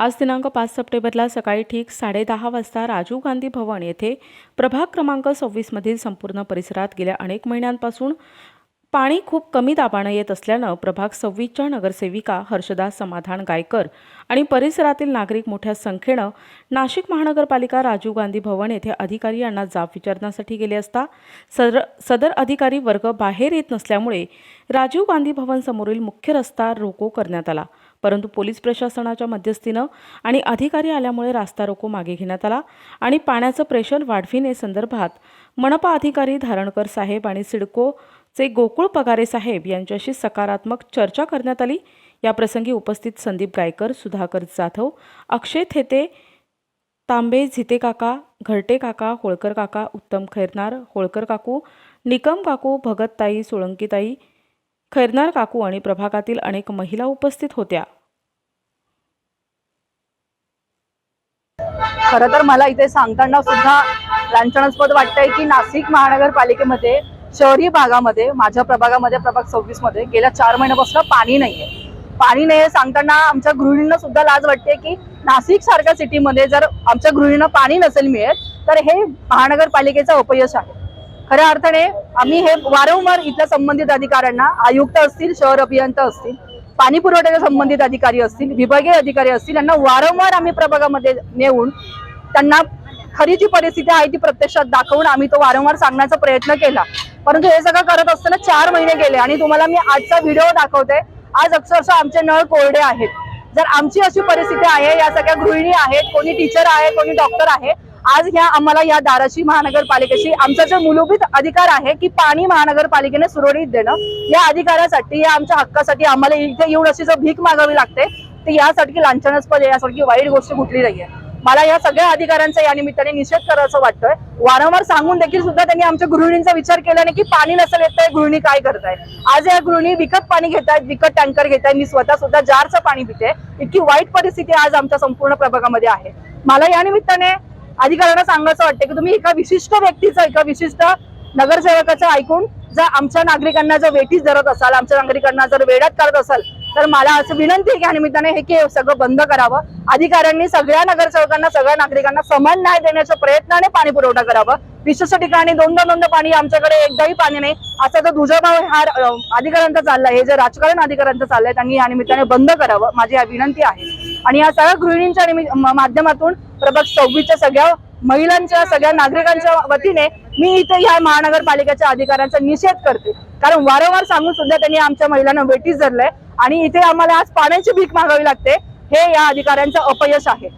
आज दिनांक पाच सप्टेंबरला सकाळी ठीक साडेदहा वाजता राजीव गांधी भवन येथे प्रभाग क्रमांक सव्वीसमधील संपूर्ण परिसरात गेल्या अनेक महिन्यांपासून पाणी खूप कमी दाबानं येत असल्यानं प्रभाग सव्वीसच्या नगरसेविका हर्षदा समाधान गायकर आणि परिसरातील नागरिक मोठ्या संख्येनं नाशिक महानगरपालिका राजीव गांधी भवन येथे अधिकारी यांना जाब विचारण्यासाठी गेले असता सदर सदर अधिकारी वर्ग बाहेर येत नसल्यामुळे राजीव गांधी भवन समोरील मुख्य रस्ता रोको करण्यात आला. परंतु पोलीस प्रशासनाच्या मध्यस्थीनं आणि अधिकारी आल्यामुळे रास्ता रोको मागे घेण्यात आला आणि पाण्याचं प्रेशर वाढविण्यासंदर्भात मनपा अधिकारी धारणकर साहेब आणि सिडकोचे गोकुळ पगारे साहेब यांच्याशी सकारात्मक चर्चा करण्यात आली. याप्रसंगी उपस्थित संदीप गायकर सुधाकर जाधव अक्षय थेते तांबे झिते काका घरटे काका होळकर काका उत्तम खैरनार होळकर काकू निकम काकू भगतताई सोळंकीताई खैरनार काकू आणि प्रभागातील अनेक महिला उपस्थित होत्या. खरं तर मला इथे सांगताना सुद्धा लांछनास्पद वाटतंय की नाशिक महानगरपालिकेमध्ये शहरी भागामध्ये माझ्या प्रभागामध्ये प्रभाग सव्वीसमध्ये गेल्या चार महिन्यापासून पाणी नाहीये. पाणी नाही सांगताना आमच्या गृहिणींना सुद्धा लाज वाटते की नाशिक सारख्या सिटीमध्ये जर आमच्या गृहिणींना पाणी नसेल मिळत तर हे महानगरपालिकेचं अपयश आहे. खऱ्या अर्थाने आम्ही हे वारंवार इथल्या संबंधित अधिकाऱ्यांना आयुक्त असतील शहर अभियंता असतील पाणी पुरवठ्याच्या संबंधित अधिकारी असतील विभागीय अधिकारी असतील यांना वारंवार आम्ही प्रभागामध्ये नेऊन त्यांना खरी जी परिस्थिती आहे ती प्रत्यक्षात दाखवून आम्ही तो वारंवार सांगण्याचा प्रयत्न केला. परंतु हे सगळं करत असताना चार महिने गेले आणि तुम्हाला मी आजचा व्हिडिओ दाखवते. आज अक्षरशः आमचे नळ कोरडे आहेत. जर आमची अशी परिस्थिती आहे या सगळ्या गृहिणी आहेत कोणी टीचर आहे कोणी डॉक्टर आहे आज ह्या आम्हाला या दाराशी महानगरपालिकेशी आमचा जो मूलभूत अधिकार आहे की पाणी महानगरपालिकेने सुरळीत देणं या अधिकारासाठी या आमच्या हक्कासाठी आम्हाला इथे येऊन अशी जर भीक मागावी लागते तर यासाठी लांछनास्पद यासारखी वाईट गोष्ट कुठली नाहीये. मला या सगळ्या अधिकाऱ्यांचा या निमित्ताने निषेध करायचं वाटतंय. वारंवार सांगून देखील सुद्धा त्यांनी आमच्या गृहिणींचा विचार केला नाही की पाणी नसेल येत गृहिणी काय करताय आज या गृहिणी विकत पाणी घेत आहेत विकत टँकर घेत आहेत मी स्वतः सुद्धा जारचं पाणी पिते. इतकी वाईट परिस्थिती आज आमच्या संपूर्ण प्रभागामध्ये आहे. मला या निमित्ताने अधिकाऱ्यांना सांगायचं वाटतं की तुम्ही एका विशिष्ट व्यक्तीचं एका विशिष्ट नगरसेवकाचं ऐकून जर आमच्या नागरिकांना जर वेठीस धरत असाल आमच्या नागरिकांना जर वेड्यात करत असाल तर मला असं विनंती आहे की निमित्ताने हे की सगळं बंद करावं. अधिकाऱ्यांनी सगळ्या नगरसेवकांना सगळ्या नागरिकांना समान न्याय देण्याच्या प्रयत्नाने पाणी पुरवठा करावा. विशिष्ट ठिकाणी दोनदा दोन पाणी आमच्याकडे एकदाही पाणी नाही. असा जो दुजाभाव हा अधिकाऱ्यांचा चाललाय हे जे राजकारण अधिकाऱ्यांचं चाललंय त्यांनी या निमित्ताने बंद करावं. माझी या विनंती आहे. आणि या सगळ्या गृहिणींच्या माध्यमातून प्रभाग सव्वीच्या सगळ्या महिलांच्या सगळ्या नागरिकांच्या वतीने मी इथे ह्या महानगरपालिकेच्या अधिकाऱ्यांचा निषेध करते. कारण वारंवार सांगून सुद्धा त्यांनी आमच्या महिलांना वेटीस धरलंय आणि इथे आम्हाला आज पाण्याची भीक मागावी लागते हे या अधिकाऱ्यांचं अपयश आहे.